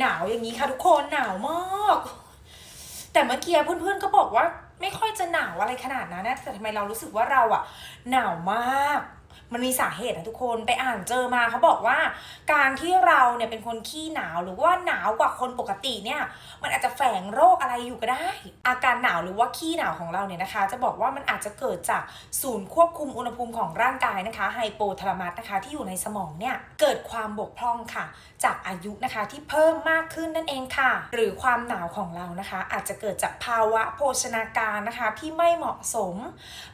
หนาวอย่างนี้ค่ะทุกคนหนาวมาก แต่เมื่อกี้เพื่อนๆก็บอกว่า ไม่ค่อยจะหนาวอะไรขนาดนั้นนะแต่ทำไมเรารู้สึกว่าเราอะหนาวมาก มันมีสาเหตุนะทุกคนไปอ่านเจอมาเขาบอกว่า การที่เราเนี่ยเป็นคนขี้หนาวหรือว่าหนาวกว่าคนปกติเนี่ย มันอาจจะแฝงโรคอะไรอยู่ก็ได้ อาการหนาวหรือว่าขี้หนาวของเราเนี่ยนะคะ จะบอกว่ามันอาจจะเกิดจากศูนย์ควบคุมอุณหภูมิของร่างกายนะคะไฮโปทาลามัสนะคะ ที่อยู่ในสมองเนี่ยเกิดความบกพร่องค่ะ จากอายุนะคะที่เพิ่มมากขึ้นนั่นเองค่ะ หรือความหนาวของเรานะคะ อาจจะเกิดจากภาวะโภชนาการนะคะ ที่ไม่เหมาะสม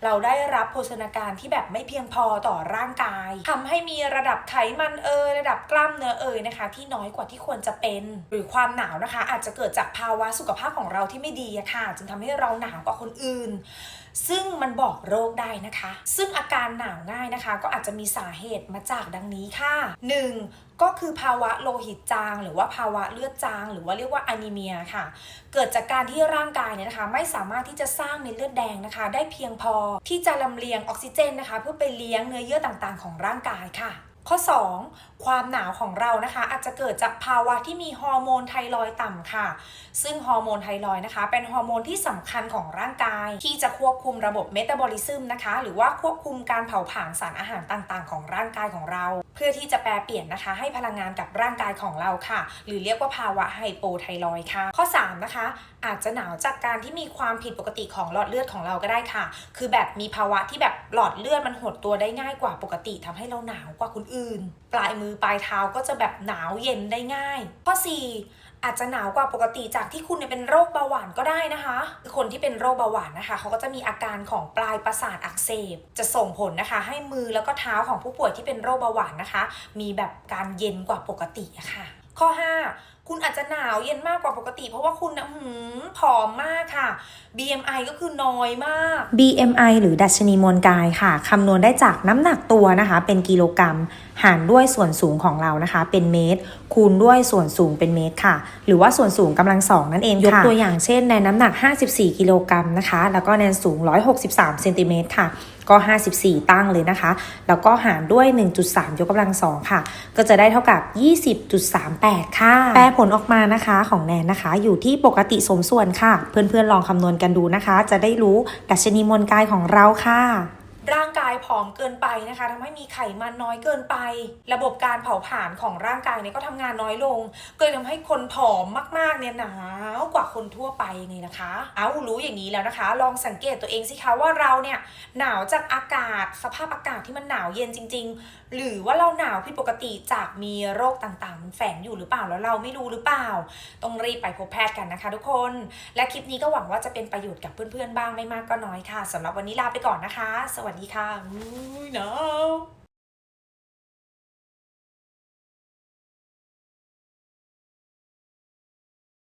เราได้รับโภชนาการที่แบบไม่เพียงพอต่อร่างกายทำให้มีระดับไขมันเอยระดับกล้ามเนื้อเอยนะคะ ที่น้อยกว่าที่ควรจะเป็น หรือความหนาวนะคะ อาจจะเกิดจากภาวะสุขภาพของเราที่ไม่ดีะค่ะ จึงทำให้เราหนาวกว่าคนอื่น ซึ่งมันบอกโรคได้นะคะ ซึ่งอาการหนาวง่ายนะคะ ก็อาจจะมีสาเหตุมาจากดังนี้ค่ะ 1. ก็คือภาวะโลหิตจาง หรือว่าภาวะเลือดจาง หรือว่าเรียกว่าอนิเมียค่ะ เกิดจากการที่ร่างกายเนี่ยนะคะไม่สามารถที่จะสร้างเม็ดเลือดแดงนะคะ ได้เพียงพอที่จะลำเลียงออกซิเจนนะคะ เพื่อไปเลี้ยงเนื้อเยื่อต่างๆ ของร่างกายค่ะ ข้อ 2. ความหนาวของเรานะคะ อาจจะเกิดจากภาวะที่มีฮอร์โมนไทรอยต่ำค่ะ ซึ่งฮอร์โมนไทรอยนะคะ เป็นฮอร์โมนที่สำคัญของร่างกาย ที่จะควบคุมระบบเมตาบอลิซึมนะคะ หรือว่าควบคุมการเผาผลาญสารอาหารต่างๆ ของร่างกายของเรา เพื่อที่จะแปลเปลี่ยนนะคะ ให้พลังงานกับร่างกายของเราค่ะ หรือเรียกว่าภาวะไฮโปไทรอยค่ะ ข้อ 3 นะคะ อาจจะหนาวจากการที่มีความผิดปกติของหลอดเลือดของเราก็ได้ค่ะ คือแบบมีภาวะที่แบบหลอดเลือดมันหดตัวได้ง่ายกว่าปกติทำให้เราหนาวกว่าคนอื่นปลายมือปลายเท้าก็จะแบบหนาวเย็นได้ง่าย ข้อ 4 อาจจะหนาวกว่าปกติจากที่คุณเนี่ยเป็นโรคเบาหวานก็ได้นะคะคือคนที่เป็นโรคเบาหวานนะคะเขาก็จะมีอาการของปลายประสาทอักเสบ จะส่งผลนะคะ ให้มือแล้วก็เท้าของผู้ป่วยที่เป็นโรคเบาหวานนะคะ มีแบบการเย็นกว่าปกติะค่ะข้อ 5 คุณอาจจะหนาวเย็นมากกว่าปกติ เพราะว่าคุณนะหืมผอมมากค่ะ BMI ก็คือน้อยมาก BMI หรือดัชนีมวลกายค่ะคำนวณได้จากน้ำหนักตัวนะคะ เป็นกิโลกรัม หารด้วยส่วนสูงของเรานะคะ เป็นเมตร คูณด้วยส่วนสูงเป็นเมตรค่ะ หรือว่าส่วนสูงกำลังสองนั่นเองค่ะยกตัวอย่างเช่นในน้ำหนัก 54 กิโลกรัมนะคะ แล้วก็แนนสูง 163เซนติเมตรค่ะก็ 54 ตั้งเลยนะคะ แล้วก็หารด้วย 1.3 ยกกำลังสองค่ะ ก็จะได้เท่ากับ 20.38 ค่ะ แปลผลออกมานะคะของแนนนะคะ อยู่ที่ปกติสมส่วนค่ะ เพื่อนๆลองคำนวณกันดูนะคะ จะได้รู้ดัชนีมวลกายของเราค่ะ ร่างกายผอมเกินไปนะคะทำให้มีไขมันน้อยเกินไป ระบบการเผาผลาญของร่างกายเนี่ยก็ทำงานน้อยลงก็เลยทำให้คนผอมมากๆเนี่ยหนาวกว่าคนทั่วไปไงนะคะ เอารู้อย่างนี้แล้วนะคะ ลองสังเกตตัวเองสิคะว่าเราเนี่ยหนาวจากอากาศ สภาพอากาศที่มันหนาวเย็นจริง ๆ หรือว่าเราหนาวผิดปกติจากมีโรคต่างๆ แฝงอยู่หรือเปล่าแล้วเราไม่รู้หรือเปล่า ต้องรีบไปพบแพทย์กันนะคะ ทุกคน และคลิปนี้ก็หวังว่าจะเป็นประโยชน์กับเพื่อนๆบ้างไม่มากก็น้อยค่ะสำหรับวันนี้ลาไปก่อนนะคะ สวัสดีดีค่ะอุ้ยหนาว